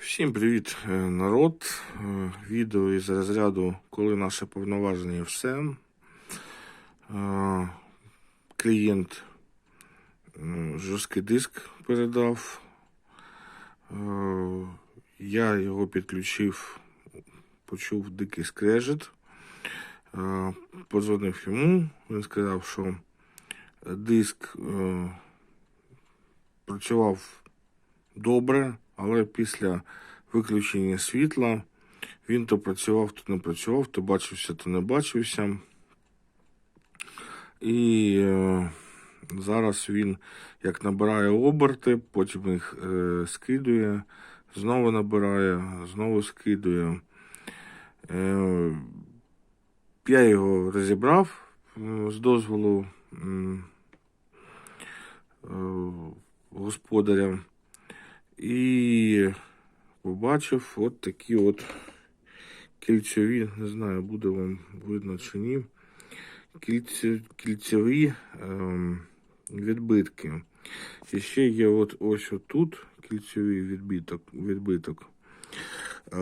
Всім привіт, е, народ. Е, Відео із розряду, коли наше повноваження все. Е, Клієнт жорсткий диск передав. Я його підключив, почув дикий скрежет. Позвонив йому, він сказав, що диск працював добре, але після виключення світла він то працював, то не працював, то бачився, то не бачився. І е, зараз він як набирає оберти, потім їх е, скидує, знову набирає, знову скидує. Е, я його розібрав з дозволу е, господаря. І побачив от такі от кільцеві, не знаю, буде вам видно чи ні. Кільце, кільцеві ем, відбитки. І ще є от ось отут кільцевий відбиток, відбиток е,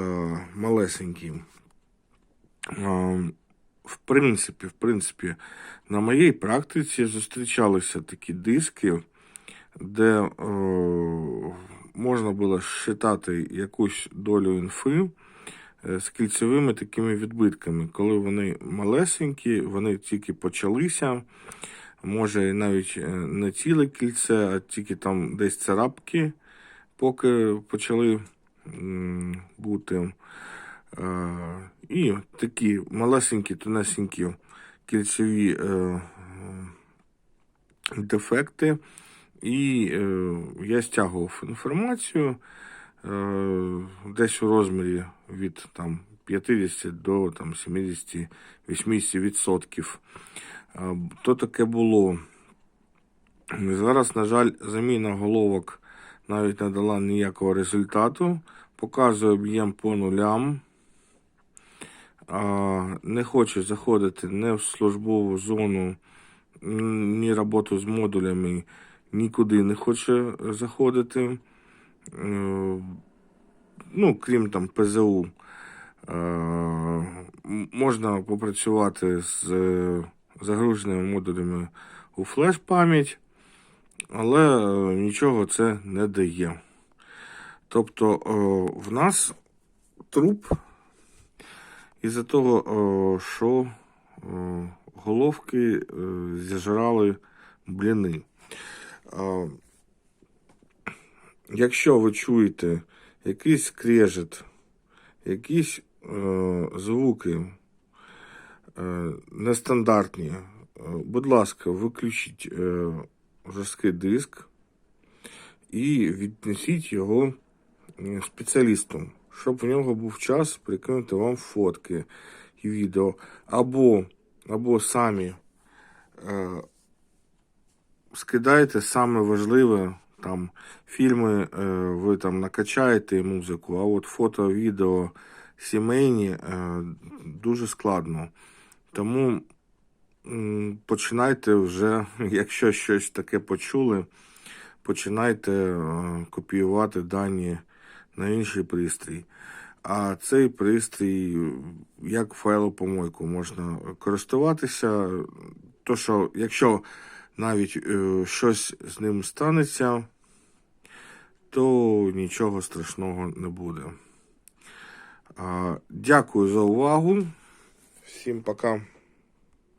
малесенький. Е, в принципі, в принципі, на моїй практиці зустрічалися такі диски, де е, можна було считати якусь долю інфи е, з кільцевими такими відбитками. Коли вони малесенькі, вони тільки почалися. Може, навіть е, не ціле кільце, а тільки там десь царапки, поки почали бути. Е, І такі малесенькі, тонесенькі кільцеві дефекти. І е, я стягував інформацію е, десь у розмірі від там, 50 до там, 70-80%. Е, то таке було. Зараз, на жаль, заміна головок навіть не дала ніякого результату. Показує об'єм по нулям. Не хочу заходити не в службову зону, ні роботу з модулями, нікуди не хоче заходити. Е, Ну, крім там ПЗУ. Е, Можна попрацювати з е, загруженими модулями у флеш-пам'ять, але нічого це не дає. Тобто в нас труп із-за того, що головки зіжрали бліни. Якщо ви чуєте якийсь скрежет, якісь е, звуки е, нестандартні, е, будь ласка, виключіть жорсткий диск і віднесіть його спеціалісту, щоб в нього був час прикинути вам фотки і відео, або, або самі скидайте саме важливе. Там фільми е, ви там накачаєте музику, а от фото, відео сімейні е, дуже складно. Тому починайте вже, якщо щось таке почули, починайте е, копіювати дані на інший пристрій. А цей пристрій, як файлопомойку, можна користуватися. То, що якщо навіть е, щось з ним станеться, то нічого страшного не буде. Дякую за увагу. Всім пока.